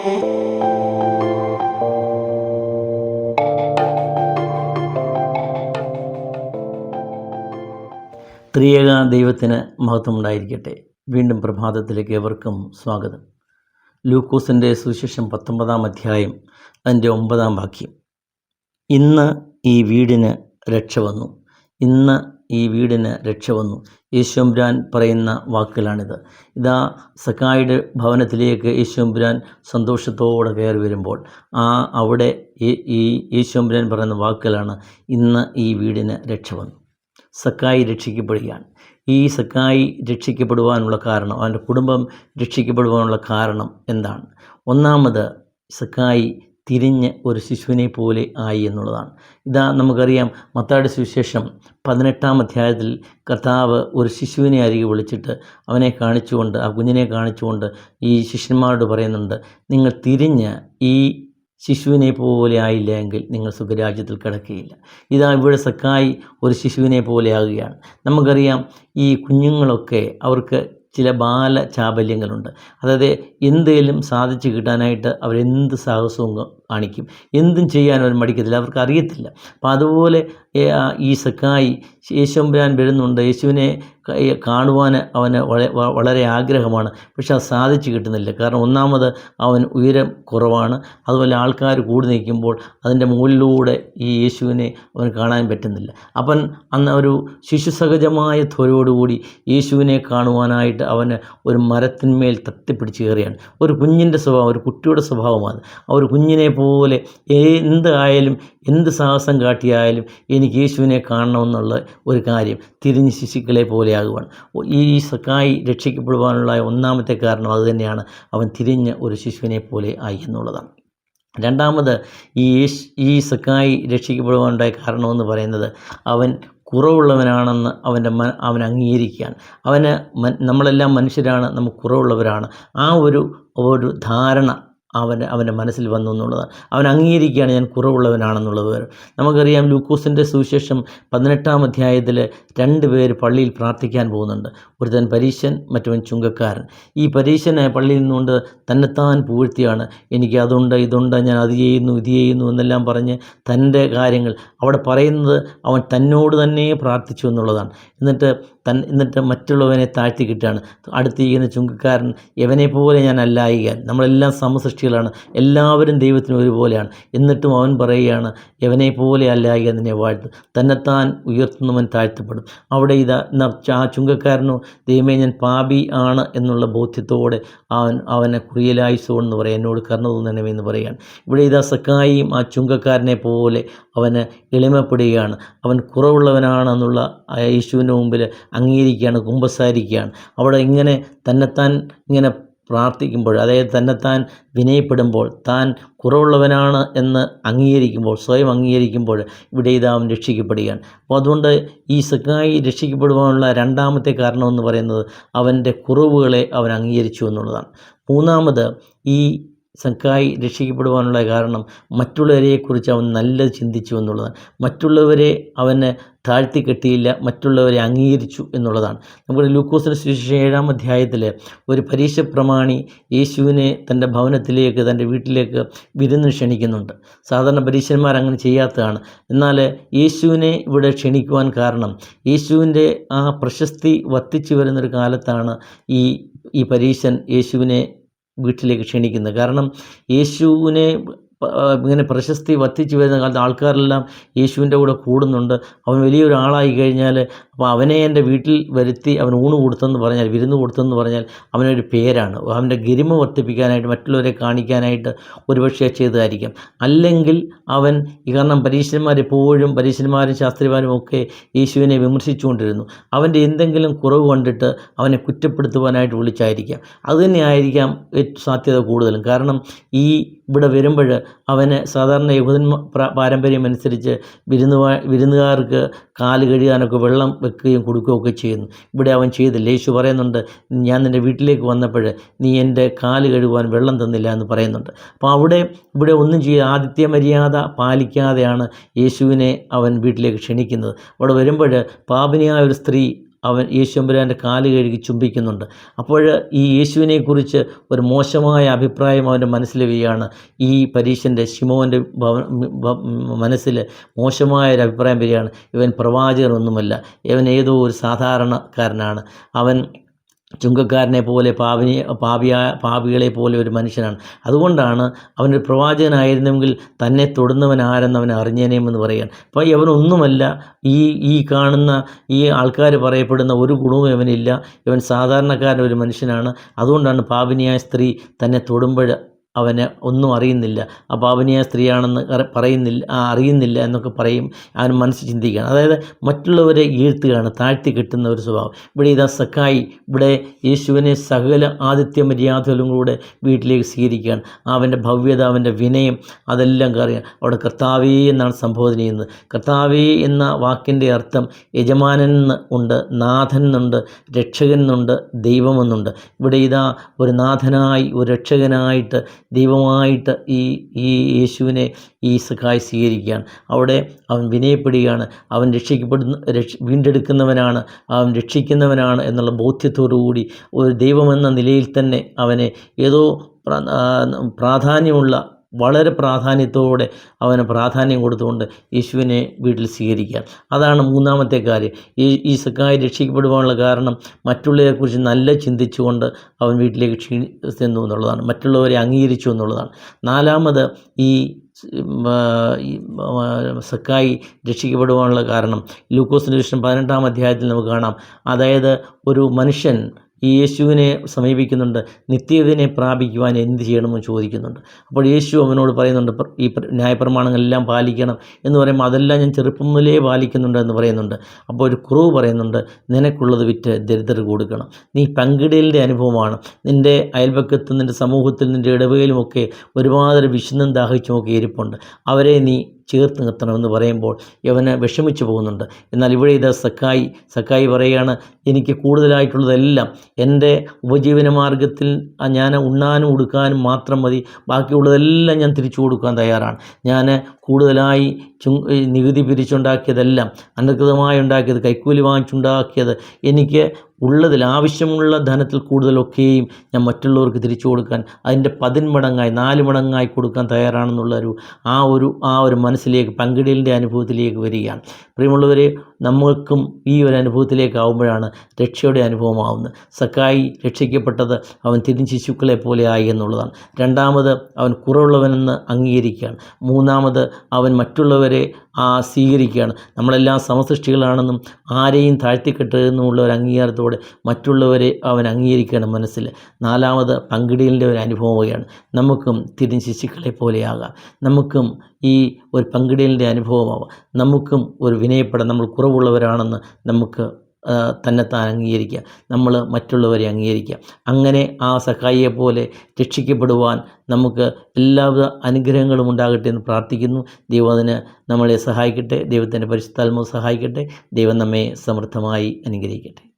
ത്രിയേക ദൈവത്തിന് മഹത്വമുണ്ടായിരിക്കട്ടെ. വീണ്ടും പ്രഭാതത്തിലേക്ക് എവർക്കും സ്വാഗതം. ലൂക്കോസിന്റെ സുവിശേഷം പത്തൊമ്പതാം അധ്യായം അതിന്റെ ഒമ്പതാം വാക്യം. ഇന്ന് ഈ വീടിന് രക്ഷ വന്നു. ഇന്ന് ഈ വീടിന് രക്ഷ വന്നു. യേശുമ്പുരാൻ പറയുന്ന വാക്കുകളാണിത്. ഇതാ സക്കായുടെ ഭവനത്തിലേക്ക് യേശുമ്പുരാൻ സന്തോഷത്തോടെ കയറി വരുമ്പോൾ ആ അവിടെ ഈ യേശുമ്പുരാൻ പറയുന്ന വാക്കുകളാണ് ഇന്ന് ഈ വീടിന് രക്ഷ വന്നു. സക്കായി രക്ഷിക്കപ്പെടുകയാണ്. ഈ സക്കായി രക്ഷിക്കപ്പെടുവാനുള്ള കാരണം അവന്റെ കുടുംബം രക്ഷിക്കപ്പെടുവാനുള്ള കാരണം എന്താണ്? ഒന്നാമത് സക്കായി തിരിഞ്ഞ് ഒരു ശിശുവിനെ പോലെ ആയി എന്നുള്ളതാണ്. ഇതാ നമുക്കറിയാം മത്തായുടെ സുവിശേഷം പതിനെട്ടാം അധ്യായത്തിൽ കർത്താവ് ഒരു ശിശുവിനെ അരികെ വിളിച്ചിട്ട് അവനെ കാണിച്ചുകൊണ്ട് ആ കുഞ്ഞിനെ കാണിച്ചുകൊണ്ട് ഈ ശിഷ്യന്മാരോട് പറയുന്നുണ്ട് നിങ്ങൾ തിരിഞ്ഞ് ഈ ശിശുവിനെ പോലെ ആയില്ല എങ്കിൽ നിങ്ങൾ സുഖരാജ്യത്തിൽ കിടക്കുകയില്ല. ഇതാ ഇവിടെ സക്കായി ഒരു ശിശുവിനെ പോലെ ആകുകയാണ്. നമുക്കറിയാം ഈ കുഞ്ഞുങ്ങളൊക്കെ അവർക്ക് ചില ബാല ചാബല്യങ്ങളുണ്ട് അതായത് എന്തേലും സാധിച്ചു കിട്ടാനായിട്ട് അവരെന്ത് സാഹസവും കാണിക്കും എന്തും ചെയ്യാൻ അവർ മടിക്കത്തില്ല അവർക്ക് അറിയത്തില്ല അപ്പോൾ അതുപോലെ ഈ സക്കായി യേശുമ്പുരാൻ വരുന്നുണ്ട്. യേശുവിനെ കാണുവാൻ അവന് വളരെ ആഗ്രഹമാണ്. പക്ഷെ അത് സാധിച്ചു കിട്ടുന്നില്ല. കാരണം ഒന്നാമത് അവൻ ഉയരം കുറവാണ്. അതുപോലെ ആൾക്കാർ കൂടി നിൽക്കുമ്പോൾ അതിന്റെ മുകളിലൂടെ ഈ യേശുവിനെ അവന് കാണാൻ പറ്റുന്നില്ല. അവൻ അന്ന് ഒരു ശിശുസഹജമായ ത്വരയോടുകൂടി യേശുവിനെ കാണുവാനായിട്ട് അവന് ഒരു മരത്തിന്മേൽ തട്ടിപ്പിടിച്ച് കയറിയാണ് ഒരു കുഞ്ഞിന്റെ സ്വഭാവം ഒരു കുട്ടിയുടെ സ്വഭാവമാണ്. ആ ഒരു കുഞ്ഞിനെ പോലെ എന്തായാലും എന്ത് സാഹസം കാട്ടിയായാലും എനിക്ക് യേശുവിനെ കാണണമെന്നുള്ള ഒരു കാര്യം തിരിഞ്ഞ് ശിശുക്കളെ പോലെയാകുവാൻ. ഈ സക്കായി രക്ഷിക്കപ്പെടുവാനുള്ള ഒന്നാമത്തെ കാരണം അതുതന്നെയാണ് അവൻ തിരിഞ്ഞ് ഒരു ശിശുവിനെ പോലെ ആയി എന്നുള്ളതാണ്. രണ്ടാമത് ഈ ഈ സക്കായി രക്ഷിക്കപ്പെടുവാനുണ്ടായ കാരണമെന്ന് പറയുന്നത് അവൻ കുറവുള്ളവനാണെന്ന് അവന്റെ മ അവൻ അംഗീകരിക്കുകയാണ്. അവന് നമ്മളെല്ലാം മനുഷ്യരാണ് നമുക്ക് കുറവുള്ളവരാണ്. ആ ഒരു ഒരു ധാരണ അവന് അവന്റെ മനസ്സിൽ വന്നു എന്നുള്ളതാണ് അവൻ അംഗീകരിക്കുകയാണ് ഞാൻ കുറവുള്ളവനാണെന്നുള്ളത് നമുക്കറിയാം ലൂക്കോസിന്റെ സുവിശേഷം പതിനെട്ടാം അധ്യായത്തിൽ രണ്ട് പേര് പള്ളിയിൽ പ്രാർത്ഥിക്കാൻ പോകുന്നുണ്ട്. ഒരുത്തൻ പരീശൻ മറ്റവൻ ചുങ്കക്കാരൻ. ഈ പരീശനെ പള്ളിയിൽ നിന്നുകൊണ്ട് തന്നെത്താൻ പൂഴ്ത്തിയാണ്. എനിക്ക് അതുണ്ട് ഇതുണ്ട് ഞാൻ അത് ചെയ്യുന്നു ഇത് ചെയ്യുന്നു എന്നെല്ലാം പറഞ്ഞ് തന്റെ കാര്യങ്ങൾ അവിടെ പറയുന്നത് അവൻ തന്നോട് തന്നെ പ്രാർത്ഥിച്ചു എന്നുള്ളതാണ്. എന്നിട്ട് തൻ എന്നിട്ട് മറ്റുള്ളവനെ താഴ്ത്തി അടുത്തിരിക്കുന്ന ചുങ്കക്കാരൻ എവനെ പോലെ ഞാൻ അല്ലായിക. നമ്മളെല്ലാം സമസൃഷ്ടികളാണ് എല്ലാവരും ദൈവത്തിന് ഒരുപോലെയാണ്. എന്നിട്ടും അവൻ പറയുകയാണ് എവനെ പോലെ എന്നെ വാഴ്ത്തു തന്നെത്താൻ ഉയർത്തുന്നവൻ താഴ്ത്തപ്പെടും. അവിടെ ഇതാ ആ ചുങ്കക്കാരനോ ദൈവമേ ഞാൻ പാപി ആണ് എന്നുള്ള ബോധ്യത്തോടെ അവൻ അവനെ കുറിയലായുസോ എന്ന് പറയാം. എന്നോട് കർണ തോന്നണമേ പറയുകയാണ്. ഇവിടെ ഇതാ സക്കായിയും ആ ചുങ്കക്കാരനെ പോലെ അവന് എളിമപ്പെടുകയാണ്. അവൻ കുറവുള്ളവനാണെന്നുള്ള യേശുവിന്റെ മുമ്പിൽ അംഗീകരിക്കുകയാണ് കുമ്പസാരിക്കുകയാണ്. അവിടെ ഇങ്ങനെ തന്നെത്താൻ ഇങ്ങനെ പ്രാർത്ഥിക്കുമ്പോൾ അതായത് താൻ വിനയപ്പെടുമ്പോൾ താൻ കുറവുള്ളവനാണ് എന്ന് അംഗീകരിക്കുമ്പോൾ സ്വയം അംഗീകരിക്കുമ്പോൾ ഇവിടെ ഇതാവും രക്ഷിക്കപ്പെടുകയാണ്. അപ്പോൾ അതുകൊണ്ട് ഈ സഖായി രക്ഷിക്കപ്പെടുവാനുള്ള രണ്ടാമത്തെ കാരണം എന്ന് പറയുന്നത് അവന്റെ കുറവുകളെ അവൻ അംഗീകരിച്ചു എന്നുള്ളതാണ്. മൂന്നാമത് ഈ സക്കായി രക്ഷിക്കപ്പെടുവാനുള്ള കാരണം മറ്റുള്ളവരെക്കുറിച്ച് അവൻ നല്ലത് ചിന്തിച്ചു എന്നുള്ളതാണ്. മറ്റുള്ളവരെ അവന് താഴ്ത്തി കെട്ടിയില്ല മറ്റുള്ളവരെ അംഗീകരിച്ചു എന്നുള്ളതാണ്. നമ്മുടെ ലൂക്കോസിന് ശേഷം ഏഴാം അധ്യായത്തിൽ ഒരു പരീക്ഷ പ്രമാണി യേശുവിനെ തന്റെ ഭവനത്തിലേക്ക് തന്റെ വീട്ടിലേക്ക് വിരുന്ന് ക്ഷണിക്കുന്നുണ്ട്. സാധാരണ പരീക്ഷന്മാർ അങ്ങനെ ചെയ്യാത്തതാണ്. എന്നാൽ യേശുവിനെ ഇവിടെ ക്ഷണിക്കുവാൻ കാരണം യേശുവിന്റെ ആ പ്രശസ്തി വർദ്ധിച്ചു വരുന്നൊരു കാലത്താണ് ഈ ഈ പരീശൻ യേശുവിനെ വീട്ടിലേക്ക് ക്ഷണിക്കുന്നത്. കാരണം യേശുവിനെ ഇങ്ങനെ പ്രശസ്തി വർദ്ധിച്ചു വരുന്ന കാലത്ത് ആൾക്കാരെല്ലാം യേശുവിന്റെ കൂടെ കൂടുന്നുണ്ട്. അവൻ വലിയൊരാളായി കഴിഞ്ഞാൽ അപ്പോൾ അവനെ എന്റെ വീട്ടിൽ വരുത്തി അവൻ ഊണ് കൊടുത്തെന്ന് പറഞ്ഞാൽ വിരുന്ന് കൊടുത്തെന്ന് പറഞ്ഞാൽ അവനൊരു പേരാണ്. അവന്റെ ഗരിമ വർദ്ധിപ്പിക്കാനായിട്ട് മറ്റുള്ളവരെ കാണിക്കാനായിട്ട് ഒരുപക്ഷെ ചെയ്തതായിരിക്കാം. അല്ലെങ്കിൽ അവൻ ഈ കാരണം പരീക്ഷന്മാർ എപ്പോഴും പരീക്ഷന്മാരും ശാസ്ത്രിമാരും ഒക്കെ യേശുവിനെ വിമർശിച്ചുകൊണ്ടിരുന്നു. അവന്റെ എന്തെങ്കിലും കുറവ് കണ്ടിട്ട് അവനെ കുറ്റപ്പെടുത്തുവാനായിട്ട് വിളിച്ചായിരിക്കാം. അതുതന്നെയായിരിക്കാം സാധ്യത കൂടുതലും. കാരണം ഈ ഇവിടെ വരുമ്പോൾ അവന് സാധാരണ യഹൂദൻ പാരമ്പര്യം അനുസരിച്ച് വിരുന്ന് വിരുന്നുകാർക്ക് കാൽ കഴുകാനൊക്കെ വെള്ളം വെക്കുകയും കൊടുക്കുകയൊക്കെ ചെയ്യുന്നു. ഇവിടെ അവൻ ചെയ്തില്ല. യേശു പറയുന്നുണ്ട് ഞാൻ നിന്റെ വീട്ടിലേക്ക് വന്നപ്പോൾ നീ എന്റെ കാൽ കഴുകുവാൻ വെള്ളം തന്നില്ല എന്ന് പറയുന്നുണ്ട്. അപ്പോൾ അവിടെ ഇവിടെ ഒന്നും ചെയ്യുക ആദിത്യ മര്യാദ പാലിക്കാതെയാണ് യേശുവിനെ അവൻ വീട്ടിലേക്ക് ക്ഷണിക്കുന്നത്. അവിടെ വരുമ്പോൾ പാപിനിയായ ഒരു സ്ത്രീ അവൻ യേശുമ്പുരാന്റെ കാൽ കഴുകി ചുംബിക്കുന്നുണ്ട്. അപ്പോൾ ഈ യേശുവിനെക്കുറിച്ച് ഒരു മോശമായ അഭിപ്രായം അവന്റെ മനസ്സിൽ വരികയാണ് ഈ പരീക്ഷന്റെ ശിമോന്റെ മനസ്സിൽ മോശമായ ഒരു അഭിപ്രായം വരികയാണ്. ഇവൻ പ്രവാചകനൊന്നുമല്ല. ഇവൻ ഏതോ ഒരു സാധാരണക്കാരനാണ്. അവൻ ചുങ്കക്കാരനെ പോലെ പാവിനെ പാവിയായ പാപികളെ പോലെ ഒരു മനുഷ്യനാണ്. അതുകൊണ്ടാണ് അവനൊരു പ്രവാചകനായിരുന്നെങ്കിൽ തന്നെ തൊടുന്നവൻ ആരെന്ന് അവൻ അറിഞ്ഞേനേമെന്ന് പറയുകയാണ് അപ്പോൾ ഇവനൊന്നുമല്ല ഈ ഈ കാണുന്ന ഈ ആൾക്കാർ പറയപ്പെടുന്ന ഒരു ഗുണവും ഇവനില്ല. ഇവൻ സാധാരണക്കാരൻ ഒരു മനുഷ്യനാണ്. അതുകൊണ്ടാണ് പാപിനിയായ സ്ത്രീ തന്നെ തൊടുമ്പോൾ അവന് ഒന്നും അറിയുന്നില്ല. ആ സ്ത്രീയാണെന്ന് പറയുന്നില്ല അറിയുന്നില്ല എന്നൊക്കെ പറയും. അവൻ മനസ്സ് ചിന്തിക്കുകയാണ്. അതായത് മറ്റുള്ളവരെ ഈഴ്ത്തുകയാണ് താഴ്ത്തി കിട്ടുന്ന ഒരു സ്വഭാവം. ഇവിടെ ഇതാ സക്കായി ഇവിടെ യേശുവിനെ സകല ആദിത്യ മര്യാദകളും കൂടെ വീട്ടിലേക്ക് സ്വീകരിക്കുകയാണ്. അവന്റെ ഭവ്യത അവന്റെ വിനയം അതെല്ലാം അറിയാം അവിടെ കർത്താവേ എന്നാണ് സംബോധന ചെയ്യുന്നത്. കർത്താവേ എന്ന വാക്കിന്റെ അർത്ഥം യജമാനൻ ഉണ്ട് നാഥൻ എന്നുണ്ട് രക്ഷകൻ എന്നുണ്ട്. ദൈവമെന്നുണ്ട് ഇവിടെ ഇതാ ഒരു നാഥനായി ഒരു രക്ഷകനായിട്ട് ദൈവമായിട്ട് ഈ ഈ യേശുവിനെ ഈ സഖായി സ്വീകരിക്കുകയാണ്. അവിടെ അവൻ വിനയപ്പെടുകയാണ്. അവൻ രക്ഷിക്കപ്പെടുന്ന രക്ഷ വീണ്ടെടുക്കുന്നവനാണ്. അവൻ രക്ഷിക്കുന്നവനാണ് എന്നുള്ള ബോധ്യത്തോടുകൂടി ഒരു ദൈവമെന്ന നിലയിൽ തന്നെ അവനെ ഏതോ പ്രാധാന്യമുള്ള വളരെ പ്രാധാന്യത്തോടെ അവന് പ്രാധാന്യം കൊടുത്തുകൊണ്ട് യേശുവിനെ വീട്ടിൽ സ്വീകരിക്കുക അതാണ് മൂന്നാമത്തെ കാര്യം. ഈ ഈ സക്കായി രക്ഷിക്കപ്പെടുവാനുള്ള കാരണം മറ്റുള്ളവരെക്കുറിച്ച് നല്ല ചിന്തിച്ചുകൊണ്ട് അവൻ വീട്ടിലേക്ക് ചെന്നു എന്നുള്ളതാണ്. മറ്റുള്ളവരെ അംഗീകരിച്ചു എന്നുള്ളതാണ്. നാലാമത് ഈ സക്കായി രക്ഷിക്കപ്പെടുവാനുള്ള കാരണം. ലൂക്കോസിന്റെ വിഷയം പതിനെട്ടാം അധ്യായത്തിൽ നമുക്ക് കാണാം. അതായത് ഒരു മനുഷ്യൻ ഈ യേശുവിനെ സമീപിക്കുന്നുണ്ട്. നിത്യതിനെ പ്രാപിക്കുവാൻ എന്ത് ചെയ്യണമെന്ന് ചോദിക്കുന്നുണ്ട്. അപ്പോൾ യേശു അവനോട് പറയുന്നുണ്ട് ഈ പ്ര- ന്യായപ്രമാണങ്ങളെല്ലാം പാലിക്കണം എന്ന് പറയുമ്പോൾ അതെല്ലാം ഞാൻ ചെറുപ്പം മുതലേ പാലിക്കുന്നുണ്ട് എന്ന് പറയുന്നുണ്ട്. അപ്പോൾ ഒരു കുറവ് പറയുന്നുണ്ട് നിനക്കുള്ളത് വിറ്റ് ദരിദ്രർ കൊടുക്കണം. നീ പങ്കിടലിന്റെ അനുഭവമാണ്. നിന്റെ അയൽപക്കത്ത് നിന്റെ സമൂഹത്തിൽ നിന്റെ ഇടവയിലുമൊക്കെ ഒരുപാട് വിശുദ്ധം ദാഹിച്ചുമൊക്കെ ഇരിപ്പുണ്ട്. അവരെ നീ ചേർത്ത് നിർത്തണമെന്ന് പറയുമ്പോൾ യവന് വിഷമിച്ചു പോകുന്നുണ്ട്. എന്നാൽ ഇവിടെ ഇത് സക്കായി സക്കായി പറയുകയാണ് എനിക്ക് കൂടുതലായിട്ടുള്ളതെല്ലാം എന്റെ ഉപജീവന മാർഗത്തിൽ ഞാൻ ഉണ്ണാനും ഉടുക്കാനും മാത്രം മതി. ബാക്കിയുള്ളതെല്ലാം ഞാൻ തിരിച്ചു കൊടുക്കാൻ തയ്യാറാണ്. ഞാൻ കൂടുതലായി ചു നികുതി പിരിച്ചുണ്ടാക്കിയതെല്ലാം അനധികൃതമായി ഉണ്ടാക്കിയത് കൈക്കൂലി വാങ്ങിച്ചുണ്ടാക്കിയത് എനിക്ക് ഉള്ളതിൽ ആവശ്യമുള്ള ധനത്തിൽ കൂടുതലൊക്കെയും ഞാൻ മറ്റുള്ളവർക്ക് തിരിച്ചു കൊടുക്കാൻ അതിന്റെ പതിന്മടങ്ങായി നാല് മടങ്ങായി കൊടുക്കാൻ തയ്യാറാണെന്നുള്ള ഒരു ആ ഒരു ആ ഒരു മനസ്സിലേക്ക് പങ്കിടലിന്റെ അനുഭവത്തിലേക്ക് വരികയാണ്. പ്രിയമുള്ളവരെ നമ്മൾക്കും ഈ ഒരു അനുഭവത്തിലേക്ക് ആവുമ്പോഴാണ് രക്ഷയുടെ അനുഭവമാവുന്നത്. സക്കായി രക്ഷിക്കപ്പെട്ടത് അവൻ തിരിഞ്ഞ് ശിശുക്കളെ പോലെ ആയി എന്നുള്ളതാണ്. രണ്ടാമത് അവൻ കുറവുള്ളവനെന്ന് അംഗീകരിക്കുകയാണ്. മൂന്നാമത് അവൻ മറ്റുള്ളവരെ ആ സ്വീകരിക്കുകയാണ്. നമ്മളെല്ലാം സമസൃഷ്ടികളാണെന്നും ആരെയും താഴ്ത്തിക്കെട്ടുമെന്നുമുള്ള ഒരു അംഗീകാരത്തോടെ മറ്റുള്ളവരെ അവൻ അംഗീകരിക്കണം മനസ്സിൽ നാലാമത് പങ്കിടലിന്റെ ഒരു അനുഭവമാണ് നമുക്കും തിരിഞ്ഞ് ശിശുക്കളെ പോലെയാകാം. നമുക്കും ഈ ഒരു പങ്കിടലിന്റെ അനുഭവമാവാം. നമുക്കും ഒരു വിനയപ്പെടാൻ നമ്മൾ കുറവുള്ളവരാണെന്ന് നമുക്ക് തന്നെ തന്നെത്താൻ അംഗീകരിക്കുക നമ്മൾ മറ്റുള്ളവരെ അംഗീകരിക്കുക അങ്ങനെ ആ സഖായിയെ പോലെ രക്ഷിക്കപ്പെടുവാൻ നമുക്ക് എല്ലാവിധ അനുഗ്രഹങ്ങളും ഉണ്ടാകട്ടെ എന്ന് പ്രാർത്ഥിക്കുന്നു. ദൈവം അതിന് നമ്മളെ സഹായിക്കട്ടെ. ദൈവത്തിന്റെ പരിശുദ്ധാത്മാവ് സഹായിക്കട്ടെ. ദൈവം നമ്മെ സമൃദ്ധമായി അനുഗ്രഹിക്കട്ടെ.